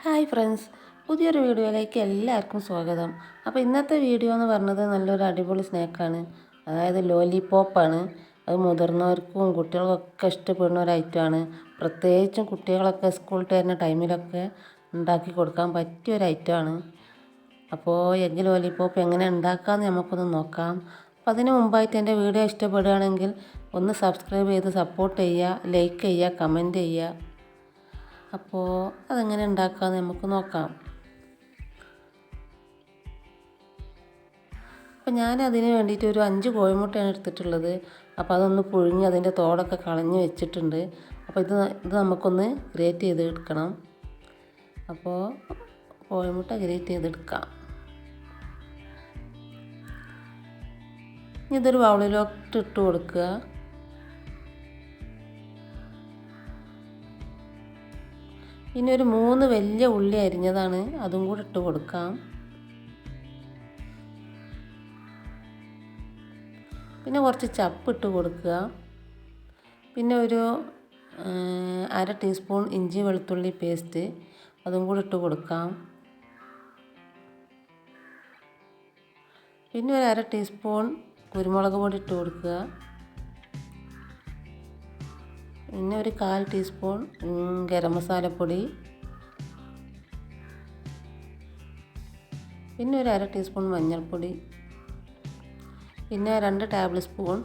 Hi friends പുതിയൊരു വീഡിയോയിലേക്ക് എല്ലാവർക്കും സ്വാഗതം. അപ്പോൾ ഇന്നത്തെ വീഡിയോ എന്ന് പറഞ്ഞത് നല്ലൊരു അടിപൊളി സ്നാക്കാണ്. അതായത് ലോലിപോപ്പാണ്. അത് മുതിർന്നവർക്കും കുട്ടികൾക്കൊക്കെ ഇഷ്ടപ്പെടുന്ന ഒരു ഐറ്റമാണ്. പ്രത്യേകിച്ചും കുട്ടികളൊക്കെ സ്കൂൾ വരുന്ന ടൈമിലൊക്കെ ഉണ്ടാക്കി കൊടുക്കാൻ പറ്റിയ ഒരു ഐറ്റമാണ്. അപ്പോൾ എഗ് ലോലിപോപ്പ് എങ്ങനെ ഉണ്ടാക്കാമെന്ന് നമുക്കൊന്ന് നോക്കാം. അപ്പോൾ അതിന് മുമ്പായിട്ട് എന്റെ വീഡിയോ ഇഷ്ടപ്പെടുകയാണെങ്കിൽ ഒന്ന് സബ്സ്ക്രൈബ് ചെയ്ത് സപ്പോർട്ട് ചെയ്യുക ലൈക്ക് ചെയ്യുക കമന്റ് ചെയ്യുക. അപ്പോൾ അതെങ്ങനെ ഉണ്ടാക്കാമെന്ന് നമുക്ക് നോക്കാം. അപ്പോൾ ഞാൻ അതിന് വേണ്ടിയിട്ട് ഒരു അഞ്ച് കോഴിമുട്ടയാണ് എടുത്തിട്ടുള്ളത്. അപ്പോൾ അതൊന്ന് പുഴുങ്ങി അതിന്റെ തോടൊക്കെ കളഞ്ഞ് വെച്ചിട്ടുണ്ട്. അപ്പോൾ ഇത് ഇത് നമുക്കൊന്ന് ഗ്രേറ്റ് ചെയ്ത് എടുക്കണം അപ്പോൾ കോഴിമുട്ട ഗ്രേറ്റ് ചെയ്തെടുക്കാം. ഇതൊരു ബൗളിലോട്ട് ഇട്ട് കൊടുക്കുക. പിന്നെ ഒരു മൂന്ന് വലിയ ഉള്ളി അരിഞ്ഞതാണ്. അതും കൂടെ ഇട്ട് കൊടുക്കാം. പിന്നെ കുറച്ച് ചപ്പ് ഇട്ട് കൊടുക്കുക. പിന്നെ ഒരു അര ടീസ്പൂൺ ഇഞ്ചി വെളുത്തുള്ളി പേസ്റ്റ് അതും കൂടെ ഇട്ട് കൊടുക്കാം. പിന്നെ ഒരു അര ടീസ്പൂൺ കുരുമുളക് പൊടി ഇട്ട് കൊടുക്കുക. പിന്നെ ഒരു കാൽ ടീസ്പൂൺ ഗരം മസാലപ്പൊടി പിന്നെ ഒരു അര ടീസ്പൂൺ മഞ്ഞൾപ്പൊടി. പിന്നെ രണ്ട് ടേബിൾ സ്പൂൺ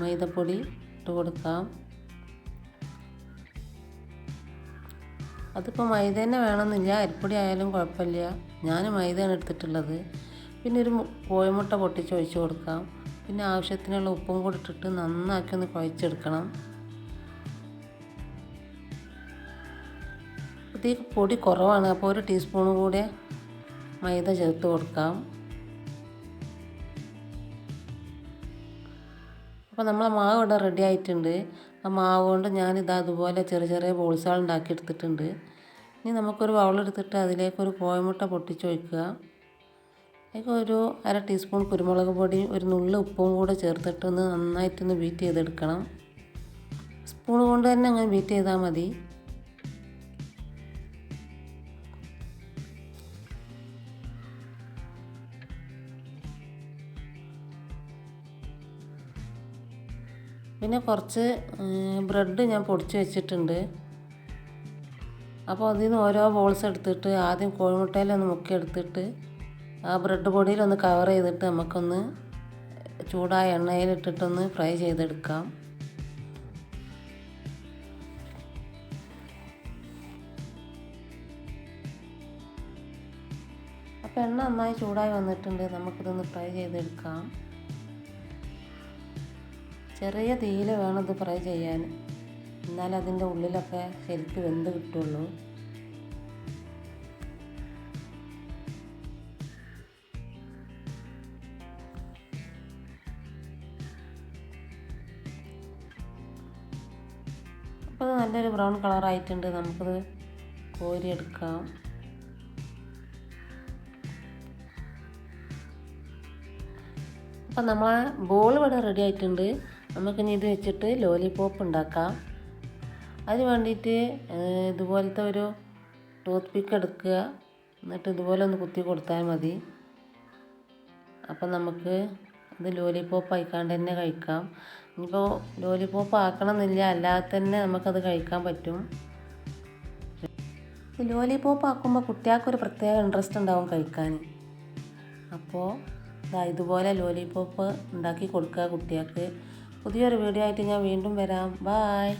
മൈദപ്പൊടി ഇട്ട് കൊടുക്കാം. അതിപ്പോൾ മൈദ തന്നെ വേണമെന്നില്ല അരിപ്പൊടി ആയാലും കുഴപ്പമില്ല. ഞാൻ മൈദയാണ് എടുത്തിട്ടുള്ളത്. പിന്നെ ഒരു കോഴിമുട്ട പൊട്ടിച്ച് ഒഴിച്ച് കൊടുക്കാം. പിന്നെ ആവശ്യത്തിനുള്ള ഉപ്പും കൂടി ഇട്ടിട്ട് നന്നാക്കി ഒന്ന് കുഴച്ചെടുക്കണം. ഇത് പൊടി കുറവാണ്. അപ്പോൾ ഒരു ടീസ്പൂൺ കൂടെ മൈദ ചേർത്ത് കൊടുക്കാം. അപ്പോൾ നമ്മളെ മാവ് ഇവിടെ റെഡി ആയിട്ടുണ്ട്. ആ മാവ് കൊണ്ട് ഞാനിത് അതുപോലെ ചെറിയ ചെറിയ ബോൾസുകൾ ഉണ്ടാക്കി എടുത്തിട്ടുണ്ട്. ഇനി നമുക്കൊരു ബൗളെടുത്തിട്ട് അതിലേക്ക് ഒരു കോയമുട്ട പൊട്ടിച്ചൊഴിക്കുക അതിലേക്ക് ഒരു അര ടീസ്പൂൺ കുരുമുളക് പൊടി ഒരു നുള്ള് ഉപ്പും കൂടെ ചേർത്തിട്ടൊന്ന് നന്നായിട്ടൊന്ന് ബീറ്റ് ചെയ്തെടുക്കണം. സ്പൂൺ കൊണ്ട് തന്നെ അങ്ങനെ ബീറ്റ് ചെയ്താൽ മതി. പിന്നെ കുറച്ച് ബ്രെഡ് ഞാൻ പൊടിച്ച് വെച്ചിട്ടുണ്ട്. അപ്പോൾ അതിൽ നിന്ന് ഓരോ ബോൾസ് എടുത്തിട്ട് ആദ്യം കോഴിമുട്ടയിലൊന്ന് മുക്കി എടുത്തിട്ട് ആ ബ്രെഡ് പൊടിയിലൊന്ന് കവർ ചെയ്തിട്ട് നമുക്കൊന്ന് ചൂടായ എണ്ണയിലിട്ടിട്ടൊന്ന് ഫ്രൈ ചെയ്തെടുക്കാം. അപ്പോൾ എണ്ണ നന്നായി ചൂടായി വന്നിട്ടുണ്ട്. നമുക്കിതൊന്ന് ഫ്രൈ ചെയ്തെടുക്കാം. ചെറിയ തീയിൽ വേണം ഇത് ഫ്രൈ ചെയ്യാൻ. എന്നാൽ അതിന്റെ ഉള്ളിലൊക്കെ ശരിക്കും വെന്ത് കിട്ടുള്ളൂ. അപ്പോൾ നല്ലൊരു ബ്രൗൺ കളറായിട്ടുണ്ട് നമുക്കത് കോരിയെടുക്കാം. അപ്പം നമ്മളെ ബോൾ ഇവിടെ റെഡി ആയിട്ടുണ്ട്. നമുക്കിനി ഇത് വെച്ചിട്ട് ലോലിപോപ്പ് ഉണ്ടാക്കാം. അതിന് വേണ്ടിയിട്ട് ഇതുപോലത്തെ ഒരു ടൂത്ത് പിക്ക് എടുക്കുക. എന്നിട്ട് ഇതുപോലെ ഒന്ന് കുത്തി കൊടുത്താൽ മതി. അപ്പം നമുക്ക് ഇത് ലോലിപോപ്പ് ആയിക്കാണ്ട് തന്നെ കഴിക്കാം. ഇനിയിപ്പോൾ ലോലിപോപ്പ് ആക്കണമെന്നില്ല അല്ലാതെ തന്നെ നമുക്കത് കഴിക്കാൻ പറ്റും. ലോലിപോപ്പ് ആക്കുമ്പോൾ കുട്ടികൾക്കൊരു പ്രത്യേക ഇൻട്രസ്റ്റ് ഉണ്ടാവും കഴിക്കാൻ. അപ്പോൾ ഇതാ ഇതുപോലെ ലോലിപോപ്പ് ഉണ്ടാക്കി കൊടുക്കുക കുട്ടികൾക്ക്. പുതിയൊരു വീഡിയോ ആയിട്ട് ഞാൻ വീണ്ടും വരാം. ബായ്